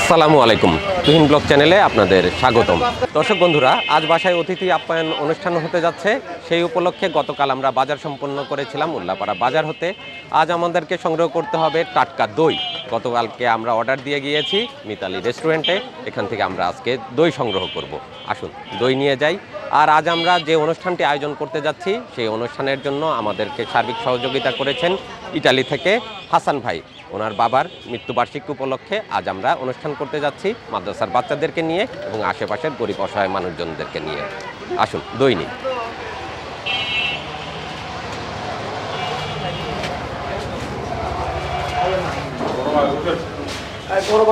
আসসালামু আলাইকুম। তুহিন ব্লগ চ্যানেলে আপনাদের স্বাগতম। দর্শক বন্ধুরা, আজ বাসায় অতিথি আপ্যায়ন অনুষ্ঠান হতে যাচ্ছে। সেই উপলক্ষে গতকাল আমরা বাজার সম্পন্ন করেছিলাম উল্লাপাড়া বাজার হতে। আজ আমাদেরকে সংগ্রহ করতে হবে টাটকা দই। গতকালকে আমরা অর্ডার দিয়ে গিয়েছি মিতালি রেস্টুরেন্টে। এখান থেকে আমরা আজকে দই সংগ্রহ করব। আসুন, দই নিয়ে যাই। আর আজ আমরা যে অনুষ্ঠানটি আয়োজন করতে যাচ্ছি, সেই অনুষ্ঠানের জন্য আমাদেরকে সার্বিক সহযোগিতা করেছেন ইটালি থেকে হাসান ভাই। ওনার বাবার মৃত্যুবার্ষিকী উপলক্ষে আজ আমরা অনুষ্ঠান করতে যাচ্ছি মাদ্রাসার বাচ্চাদেরকে নিয়ে এবং আশেপাশের গরিব অসহায় মানুষজনদেরকে নিয়ে। আসুন দই নিই।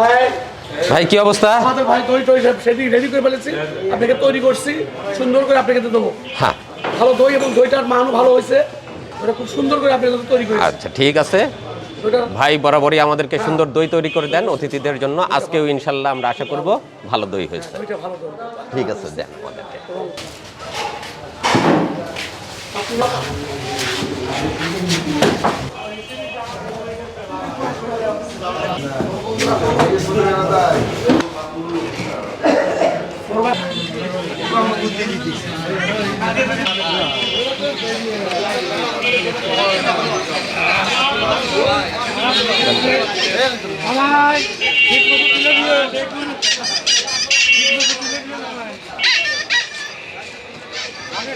ভাই। ভাই কি অবস্থা? আমাদের ভাই দই টই সেটি রেডি করে ফেলেছি। আপনাকে তৈরি করছি সুন্দর করে আপনাকে দেবো। হ্যাঁ। ভালো দই এবং দইটার মানও ভালো হয়েছে। ওটা খুব সুন্দর করে আপনাকে তৈরি করেছি। আচ্ছা ঠিক আছে। ভাই বরাবরই আমাদেরকে সুন্দর দই তৈরি করে দেন অতিথিদের জন্য। আজকেও ইনশাল্লাহ আমরা আশা করব ভালো দই হয়েছে। ঠিক আছে, দেন। আমাদেরকে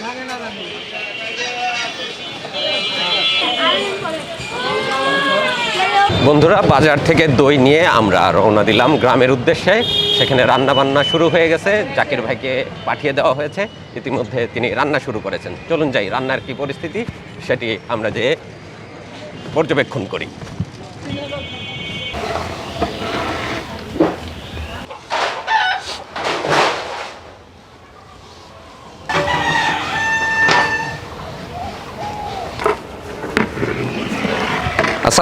ভাঙে না বন্ধুরা, বাজার থেকে দই নিয়ে আমরা রওনা দিলাম গ্রামের উদ্দেশ্যে। সেখানে রান্না বান্না শুরু হয়ে গেছে। জাকির ভাইকে পাঠিয়ে দেওয়া হয়েছে। ইতিমধ্যে তিনি রান্না শুরু করেছেন। চলুন যাই, রান্নার কি পরিস্থিতি সেটি আমরা যে পর্যবেক্ষণ করি।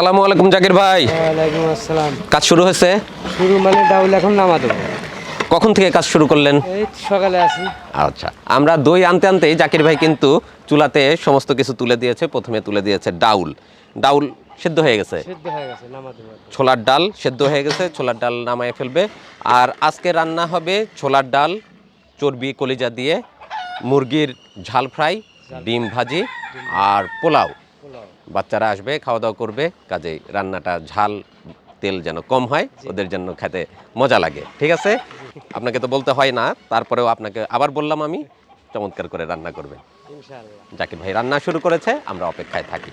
আসসালামু আলাইকুম জাকির ভাই। ওয়ালাইকুম আসসালাম। কাজ শুরু হয়েছে? শুরু মানে ডাউল এখন নামা দেবো কখন থেকে কাজ শুরু করলেন? সকালে আসি আচ্ছা আমরা দই আনতে আনতেই জাকির ভাই কিন্তু চুলাতে সমস্ত কিছু তুলে দিয়েছে প্রথমে তুলে দিয়েছে ডাউল। ডাউল সেদ্ধ হয়ে গেছে। সিদ্ধ হয়ে গেছে নামা ছোলার ডাল সেদ্ধ হয়ে গেছে ছোলার ডাল নামায় ফেলবে। আর আজকে রান্না হবে ছোলার ডাল চর্বি কলিজা দিয়ে মুরগির ঝাল ফ্রাই ডিম ভাজি আর পোলাও। পোলাও। বাচ্চারা আসবে খাওয়া দাওয়া করবে কাজেই রান্নাটা ঝাল তেল যেন কম হয় ওদের জন্য খেতে মজা লাগে ঠিক আছে? আপনাকে তো বলতে হয় না তারপরেও আপনাকে আবার বললাম আমি চমৎকার করে রান্না করবে। যাকে জাকির ভাই রান্না শুরু করেছে আমরা অপেক্ষায় থাকি।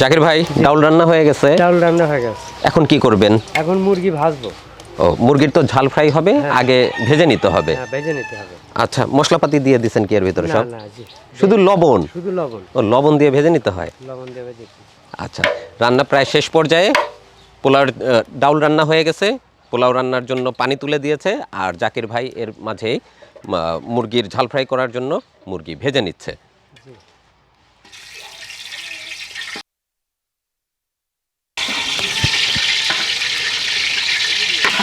জাকির ভাই ডাউল রান্না হয়ে গেছে। ডাউল রান্না হয়ে গেছে। এখন কি করবেন? এখন মুরগি ভাজবো। ও মুরগির তো ঝাল ফ্রাই হবে আগে ভেজে নিতে হবে। হ্যাঁ ভেজে নিতে হবে। আচ্ছা মশলাপাতি দিয়ে দিছেন কি এর ভিতরে সব? শুধু লবণ? শুধু লবণ। ও লবণ দিয়ে ভেজে নিতে হয়? লবণ দেবে দেখি আচ্ছা রান্না প্রায় শেষ পর্যায়ে পোলাও ডাউল রান্না হয়ে গেছে। পোলাও রান্নার জন্য পানি তুলে দিয়েছে আর জাকির ভাই এর মাঝেই মুরগির ঝাল ফ্রাই করার জন্য মুরগি ভেজে নিচ্ছে।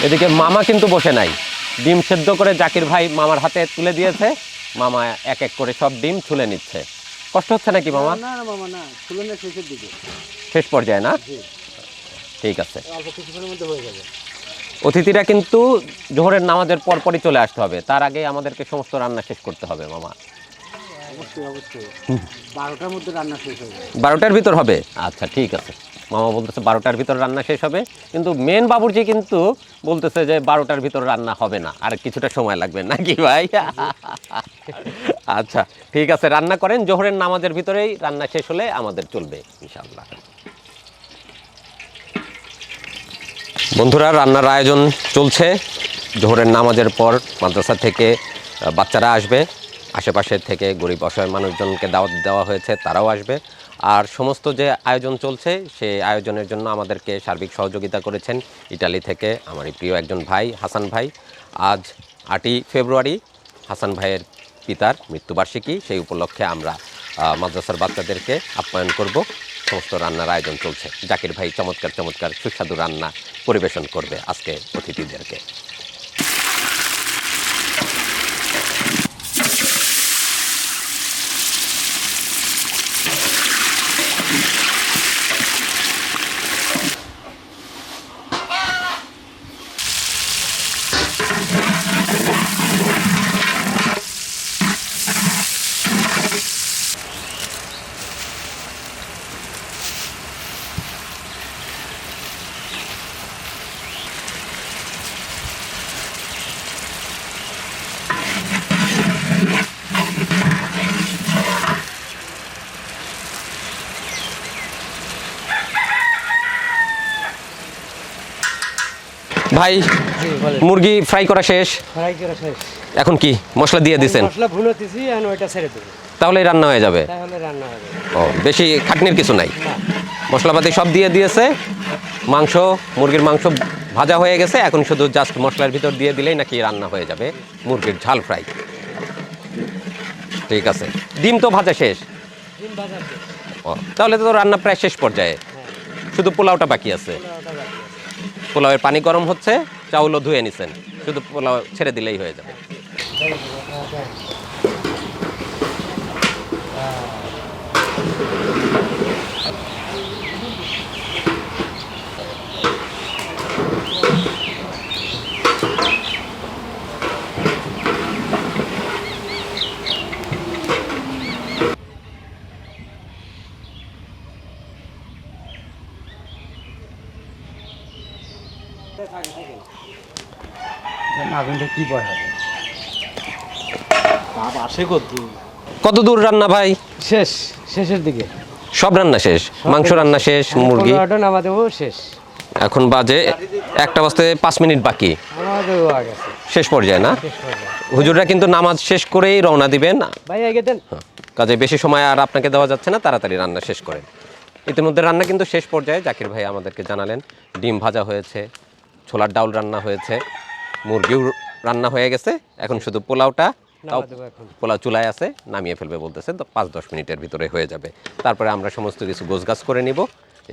এদিকে মামা কিন্তু বসে নাই। ডিম সেদ্ধ করে জাকির ভাই মামার হাতে তুলে দিয়েছে। মামা এক এক করে সব ডিম ছুলে নিচ্ছে। কষ্ট হচ্ছে নাকি মামা? না না মামা না ফুলনে শেষের দিকে। শেষ পর্যায়ে না? ঠিক আছে। অল্প কিছুক্ষণের মধ্যে হয়ে যাবে। অতিথিরা কিন্তু জোহরের নামাজের পরপরই চলে আসতে হবে। তার আগে আমাদেরকে সমস্ত রান্না শেষ করতে হবে মামা। বারোটার মধ্যে রান্না শেষ যাবে। বারোটার ভিতর হবে? আচ্ছা ঠিক আছে। মামা বলতেছে, বারোটার ভিতর রান্না শেষ হবে। কিন্তু মেন বাবুর্চি কিন্তু বলতেছে যে, বারোটার ভিতর রান্না হবে না। আর কিছুটা সময় লাগবে নাকি ভাই? আচ্ছা ঠিক আছে, রান্না করেন। জোহরের নামাজের ভিতরেই রান্না শেষ হলে আমাদের চলবে ইনশাল্লাহ বন্ধুরা, রান্নার আয়োজন চলছে। জোহরের নামাজের পর মাদ্রাসা থেকে বাচ্চারা আসবে। আশেপাশের থেকে গরিব অসহায় মানুষজনকে দাওয়াত দেওয়া হয়েছে, তারাও আসবে। আর সমস্ত যে আয়োজন চলছে, সেই আয়োজনের জন্য আমাদেরকে সার্বিক সহযোগিতা করেছেন ইটালি থেকে আমারই প্রিয় একজন ভাই, হাসান ভাই। আজ আটই ফেব্রুয়ারি, হাসান ভাইয়ের পিতার মৃত্যুবার্ষিকী। সেই উপলক্ষে আমরা মাদ্রাসার বাচ্চাদেরকে আপ্যায়ন করব। সমস্ত রান্নার আয়োজন চলছে। জাকির ভাই চমৎকার চমৎকার সুস্বাদু রান্না পরিবেশন করবে আজকে অতিথিদেরকে। ভাই মুরগি ফ্রাই করা শেষ। ফ্রাই করা শেষ। এখন কি? মশলা দিয়ে দিছেন? মশলা ওইটা ছেড়ে দেবো। তাহলে রান্না হয়ে যাবে। তাহলে রান্না হবে। ও বেশি খাটনির কিছু নাই। মশলাপাতি সব দিয়ে দিয়েছে। মাংস মুরগির মাংস ভাজা হয়ে গেছে। এখন শুধু জাস্ট মশলার ভিতর দিয়ে দিলেই নাকি রান্না হয়ে যাবে। মুরগির ঝাল ফ্রাই ঠিক আছে। ডিম তো ভাজা শেষ। ডিম ভাজা শেষ। ও তাহলে তো রান্না প্রায় শেষ পর্যায়ে। শুধু বাকি আছে। পোলাওটা বাকি আছে। পোলাওয়ের পানি গরম হচ্ছে চাউলও ধুয়ে নিছেন। শুধু পোলাও ছেড়ে দিলেই হয়ে যাবে। আগুনটা কি পয় হবে? বাপ আসে কত কত দূর রান্না ভাই? শেষ শেষের দিকে। সব রান্না শেষ? মাংস রান্না শেষ? মুরগি? শেষ। এখন বাজে একটা বাজতে পাঁচ মিনিট বাকি। শেষ পর্যায়ে না? হয়ে হুজুররা কিন্তু নামাজ শেষ করেই রওনা দিবেন। দেন। কাজে বেশি সময় আর আপনাকে দেওয়া যাচ্ছে না তাড়াতাড়ি রান্না শেষ করেন। ইতিমধ্যে রান্না কিন্তু শেষ পর্যায়ে। জাকির ভাই আমাদেরকে জানালেন ডিম ভাজা হয়েছে ছোলার ডাউল রান্না হয়েছে। মুরগিও রান্না হয়ে গেছে। এখন শুধু পোলাওটা তাও পোলাও চুলায় আছে নামিয়ে ফেলবে বলতেছে তো পাঁচ দশ মিনিটের ভিতরে হয়ে যাবে। তারপরে আমরা সমস্ত কিছু গোছগাছ করে নিব।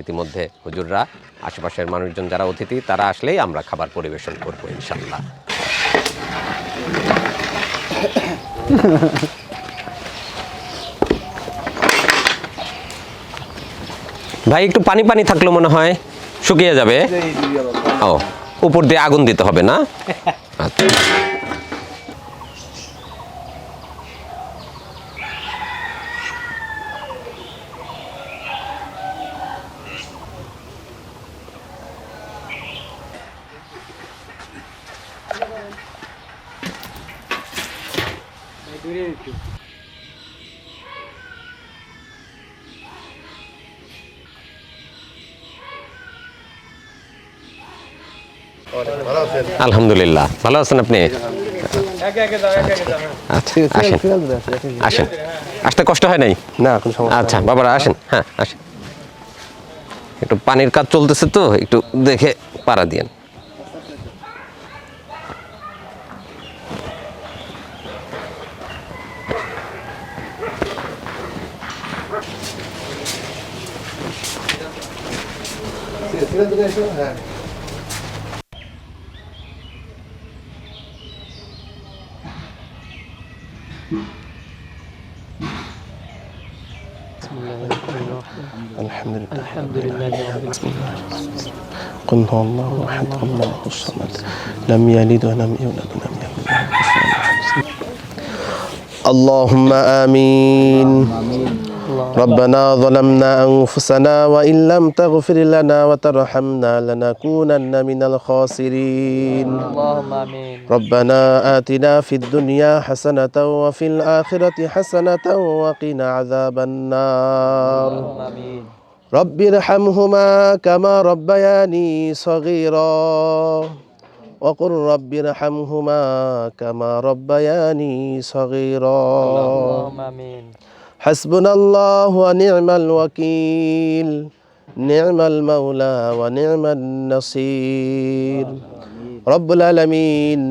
ইতিমধ্যে হুজুররা আশেপাশের মানুষজন যারা অতিথি তারা আসলেই আমরা খাবার পরিবেশন করব ইনশাল্লাহ ভাই একটু পানি পানি থাকল মনে হয় শুকিয়ে যাবে? ও। উপর দিয়ে আগুন দিতে হবে না? আচ্ছা। আলহামদুলিল্লাহ। ভালো আছেন আপনি? আচ্ছা আসেন। আসেন। আসতে কষ্ট হয় নাই? না কোনো সমস্যা আচ্ছা বাবারা আসেন। হ্যাঁ আসেন। একটু পানির কাজ চলতেছে তো একটু দেখে পাড়া দিয়েন। হ্যাঁ। قل هو الله احد الله الصمد. لم يلد ولم يولد ولم يكن له اللهم آمين. ربنا ظلمنا أنفسنا وإن لم تغفر لنا وترحمنا لنكونن من الخاسرين. اللهم آمين. ربنا آتنا في الدنيا حسنة وفي الآخرة حسنة وقنا عذاب النار. آمين. رب ارحمهما كما ربياني صغيرا وقل رب ارحمهما كما ربياني صغيرا اللهم امين حسبنا الله ونعم الوكيل نعم المولى ونعم النصير رب العالمين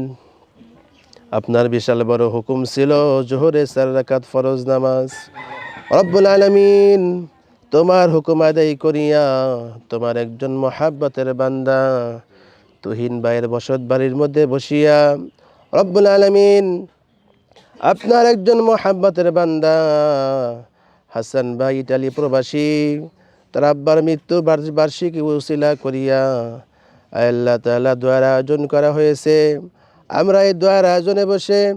আপনার বিশাল বড় হুকুম ছিল জোহরে চার রাকাত ফরজ নামাজ রব্বুল আলামিন তোমার হুকুম আদায় করিয়া তোমার একজন মহাব্বতের বান্দা তুহিন ভাইয়ের বসত বাড়ির মধ্যে বসিয়া, রব্বুল আলামিন, আপনার একজন মহাব্বতের বান্দা, হাসান ভাই ইটালি প্রবাসী, তার আব্বার মৃত্যু বার্ষ- বার্ষিকী উসিলা করিয়া আল্লাহ তাআলা দোয়ার আয়োজন করা হয়েছে। আমরা এই দোয়ার আয়োজনে বসে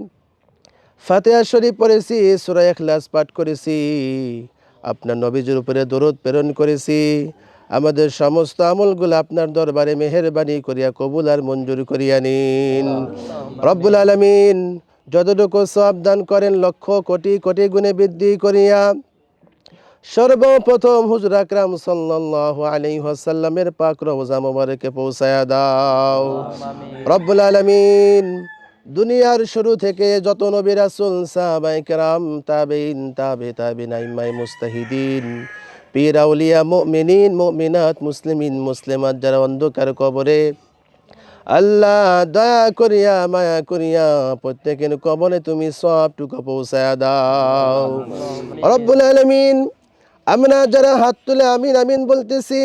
ফাতেহা শরীফ পড়েছি, সূরা ইখলাস পাঠ করেছি। আপনার নবীজির উপরে দরুদ প্রেরণ করেছি। আমাদের সমস্ত আমলগুলো আপনার দরবারে মেহেরবানি করিয়া কবুল আর মঞ্জুর করিয়া নিন। রব্বুল আলমিন যতটুকু সাবধান করেন লক্ষ কোটি কোটি গুণে বৃদ্ধি করিয়া সর্বপ্রথম হুজুর আকরাম সাল্লাল্লাহু আলাইহি ওয়াসাল্লামের পাক রওজা মোবারকে পৌঁছায়া দাও। রব্বুল আলামিন দুনিয়ার শুরু থেকে যত নবী রাসূল সাহাবায়ে কেরাম তাবেইন তাবে তাবিন আইমাই মুস্তাহিদিন পীর আউলিয়া মুমিনিন মুমিনাত মুসলিমিন মুসলিমাত যারা অন্ধকার কবরে আল্লাহ দয়া করিয়া মায়া করিয়া প্রত্যেকের কবলে তুমি সবটুকু পৌঁছায়া দাও। রব্বুল আলামিন আমরা যারা হাত তুলে আমিন আমিন বলতেছি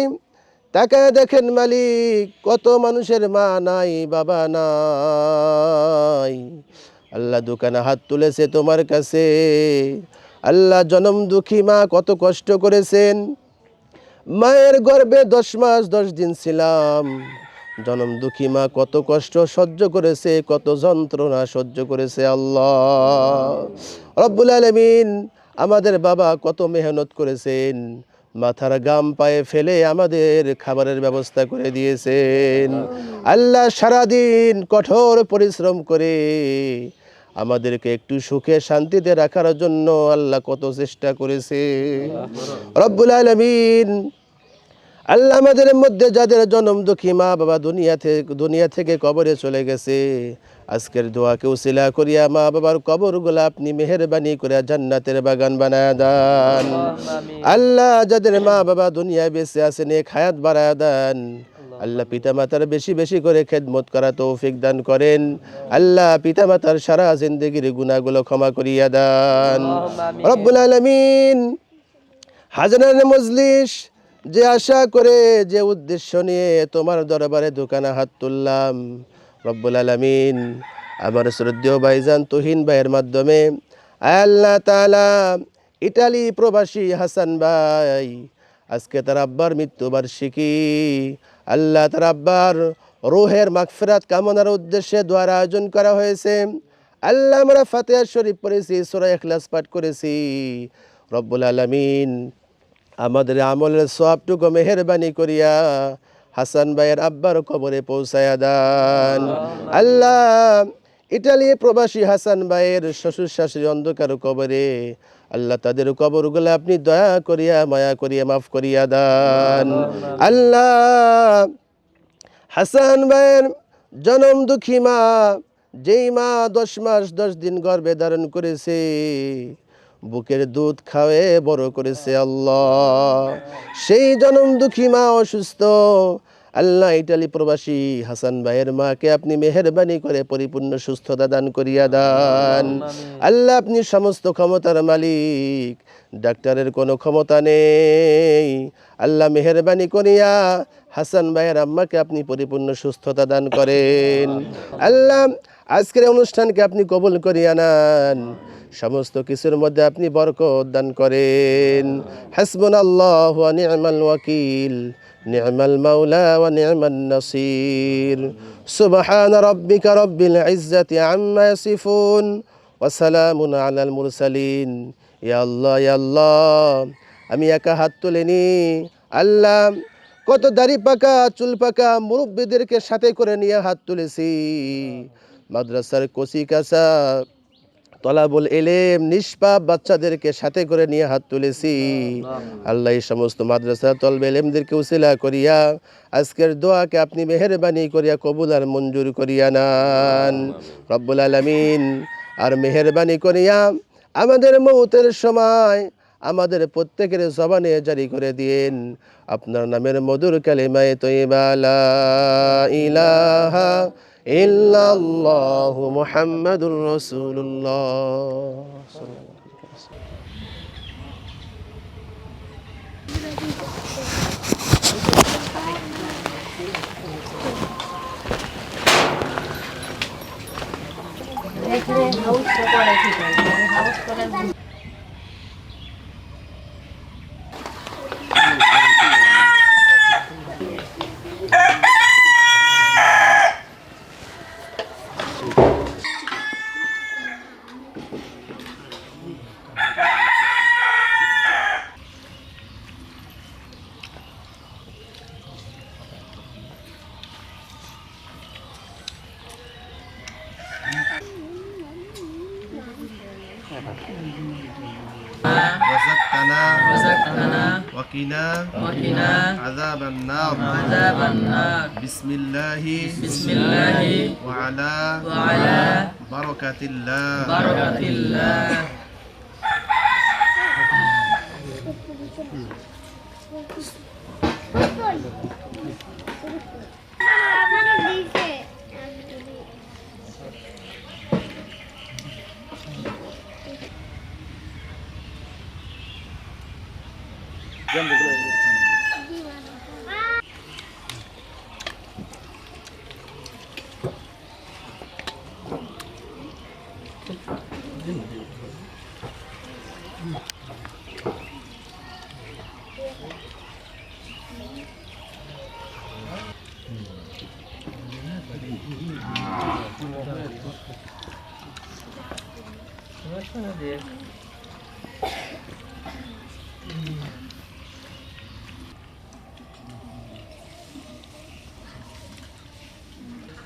তাকে দেখেন মালিক, কত মানুষের মা নাই, বাবা নাই। আল্লাহ দোকানে হাত তুলেছে তোমার কাছে। আল্লাহ জনম দুঃখী মা, কত কষ্ট করেছেন। মায়ের গর্ভে দশ মাস, দশ দিন ছিলাম। জনম দুঃখী মা, কত কষ্ট সহ্য করেছে, কত যন্ত্রণা সহ্য করেছে আল্লাহ। রব্বুল আলমিন আমাদের বাবা কত মেহনত করেছেন। মাথার গাম পায়ে ফেলে আমাদের খাবারের ব্যবস্থা করে দিয়েছেন। আল্লাহ সারাদিন কঠোর পরিশ্রম করে আমাদেরকে একটু সুখে শান্তিতে রাখার জন্য আল্লাহ কত চেষ্টা করেছে। রব্বুল আলমিন আল্লাহ আমাদের মধ্যে যাদের জন্ম দুঃখী মা বাবা দুনিয়া থেকে দুনিয়া থেকে কবরে চলে গেছে। আজকের দোয়াকে উসিলা করিয়া মা বাবার কবরগুলো আপনি মেহেরবানি করে জান্নাতের বাগান বানায় দেন। আল্লাহ যাদের মা বাবা দুনিয়ায় বেঁচে আছেন এক হায়াত বাড়ায় দেন। আল্লাহ পিতামাতার বেশি বেশি করে খেদমত করা তৌফিক দান করেন। আল্লাহ পিতামাতার সারা জিন্দগির গুণাগুলো ক্ষমা করিয়া দেন। রব্বুল আলমিন হাজারান মজলিস যে আশা করে, যে উদ্দেশ্য নিয়ে তোমার দরবারে দোকানে হাত তুললাম। রব্বুল আলমিন আমার শ্রদ্ধেয় ভাইজান তুহিন ভাইয়ের মাধ্যমে আল্লাহ তালা ইটালি প্রবাসী হাসান ভাই, আজকে তার আব্বার মৃত্যুবার্ষিকী। আল্লাহ তার আব্বার রোহের মাগফিরাত কামনার উদ্দেশ্যে দোয়ার আয়োজন করা হয়েছে। আল্লাহ আমরা ফাতেহা শরীফ পড়েছি, সূরা ইখলাস পাঠ করেছি। রব্বুল আলামিন আমাদের আমলের সবটুকু মেহেরবানি করিয়া হাসান ভাইয়ের আব্বার কবরে পৌঁছায়া দান। আল্লাহ। ইটালি প্রবাসী হাসান ভাইয়ের শ্বশুর শাশুড়ি অন্ধকার কবরে আল্লাহ তাদের কবরগুলো আপনি দয়া করিয়া মায়া করিয়া মাফ করিয়া দান। আল্লাহ হাসান ভাইয়ের জনম দুঃখী মা যেই মা দশ মাস দশ দিন গর্ভে ধারণ করেছে বুকের দুধ খাওয়ে বড় করেছে আল্লাহ। সেই জনম দুঃখী মা অসুস্থ। আল্লাহ ইটালি প্রবাসী হাসান ভাইয়ের মাকে আপনি মেহরবানি করে পরিপূর্ণ সুস্থতা দান করিয়া দান। আল্লাহ আপনি সমস্ত ক্ষমতার মালিক। ডাক্তারের কোনো ক্ষমতা নেই। আল্লাহ মেহরবানি করিয়া হাসান ভাইয়ের আম্মাকে আপনি পরিপূর্ণ সুস্থতা দান করেন। আল্লাহ আজকের অনুষ্ঠানকে আপনি কবুল করিয়া নেন। সমস্ত কিছুর মধ্যে আপনি বরকত দান করেন। হাসবুন আল্লাহ নি'মাল ওয়াকিল, নি'মাল মাওলা ওয়া নি'মান নাসির। সুবহান রাব্বিকা রব্বিল ইজ্জাতি আম্মা ইয়াসিফুন ওয়া সালামুন আলাল মুরসালিন। ইয়া আল্লাহ ইয়া আল্লাহ, আমি একা হাত তুলিনি। আল্লাহ, কত দাড়ি পাকা, চুল পাকা মুরব্বীদেরকে সাথে করে নিয়ে হাত তুলেছি। মাদ্রাসার কচি কাঁচা তলাবুল এলেম নিষ্পাপ বাচ্চাদেরকে সাথে করে নিয়ে হাত তুলেছি। আল্লাহ। এই সমস্ত মাদ্রাসা তলবে এলেমদেরকে উসিলা করিয়া আজকের দোয়াকে আপনি মেহরবানি করিয়া কবুল আর মঞ্জুর করিয়া নান। রব্বুল আলমিন আর মেহরবানি করিয়া আমাদের মৌতের সময় আমাদের প্রত্যেকের জবানে জারি করে দিন আপনার নামের মধুর কালিমায় إلا الله محمد رسول الله Thank you. رزقتنا رزقنا وقنا وقنا عذاب النار. عذاب النار. بسم الله. بسم الله. وعلى وعلى بركة الله. بركة الله. Gel de gel.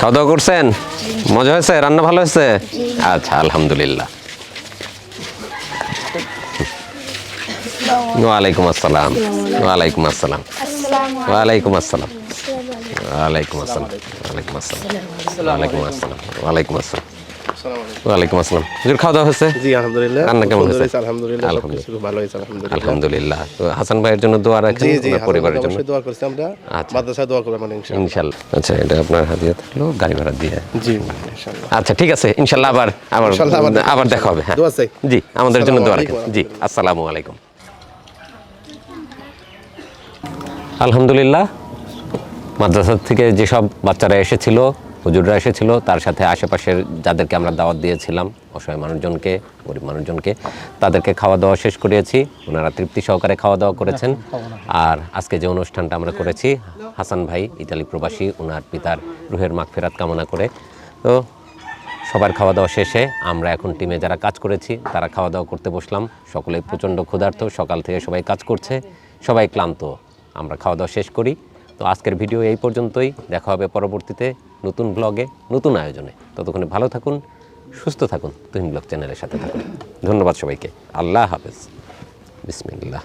খাওয়া দাওয়া করছেন? মজা হয়েছে? রান্না ভালো হয়েছে? আচ্ছা আলহামদুলিল্লাহ। ওয়ালাইকুম আসসালাম। ওয়ালাইকুম আসসালাম। ওয়ালাইকুম আসসালাম। ওয়ালাইকুম আসসালাম। ওয়ালাইকুম আসসালাম। ওয়ালাইকুম আসসালাম। ওয়ালাইকুম আসসালাম। ওয়ালাইকুম আসসালাম। হুজুর খাওয়া দাওয়া হয়েছে? জি আলহামদুলিল্লাহ। রান্না কেমন হয়েছে? আলহামদুলিল্লাহ আলহামদুলিল্লাহ। সবকিছু ভালো হয়েছে আলহামদুলিল্লাহ। আলহামদুলিল্লাহ। তো হাসান ভাইয়ের জন্য দোয়া রাখেন জি জি ওনার পরিবারের জন্য। দোয়া করছি আমরা আচ্ছা। দোয়া করব মানে ইনশাআল্লাহ। ইনশাল্লাহ। আচ্ছা এটা আপনার হাদিয়া থাকল গাড়ি ভাড়া দিয়ে। জি ইনশাআল্লাহ। আচ্ছা ঠিক আছে ইনশাল্লাহ আবার আবার আবার দেখা হবে। হ্যাঁ। দোয়া চাই। জি আমাদের জন্য দোয়া রাখেন। জি আসসালামু আলাইকুম। আলহামদুলিল্লাহ মাদ্রাসা থেকে যেসব বাচ্চারা এসেছিল হুজুররা এসেছিল, তার সাথে আশেপাশের যাদেরকে আমরা দাওয়াত দিয়েছিলাম, অসহায় মানুষজনকে, গরিব মানুষজনকে, তাদেরকে খাওয়া দাওয়া শেষ করিয়েছি, ওনারা তৃপ্তি সহকারে খাওয়া দাওয়া করেছেন। আর আজকে যে অনুষ্ঠানটা আমরা করেছি, হাসান ভাই, ইতালি প্রবাসী ওনার পিতার রুহের মাগফেরাত কামনা করে। তো সবার খাওয়া দাওয়া শেষে আমরা এখন টিমে যারা কাজ করেছি, তারা খাওয়া দাওয়া করতে বসলাম। সকলেই প্রচণ্ড ক্ষুধার্ত, সকাল থেকে সবাই কাজ করছে, সবাই ক্লান্ত। আমরা খাওয়া দাওয়া শেষ করি। তো আজকের ভিডিও এই পর্যন্তই, দেখা হবে পরবর্তীতে। নতুন ব্লগে, নতুন আয়োজনে। ততক্ষণে ভালো থাকুন, সুস্থ থাকুন, তুহিন ব্লগ চ্যানেলের সাথে থাকুন। ধন্যবাদ সবাইকে। আল্লাহ হাফেজ। বিসমিল্লাহ।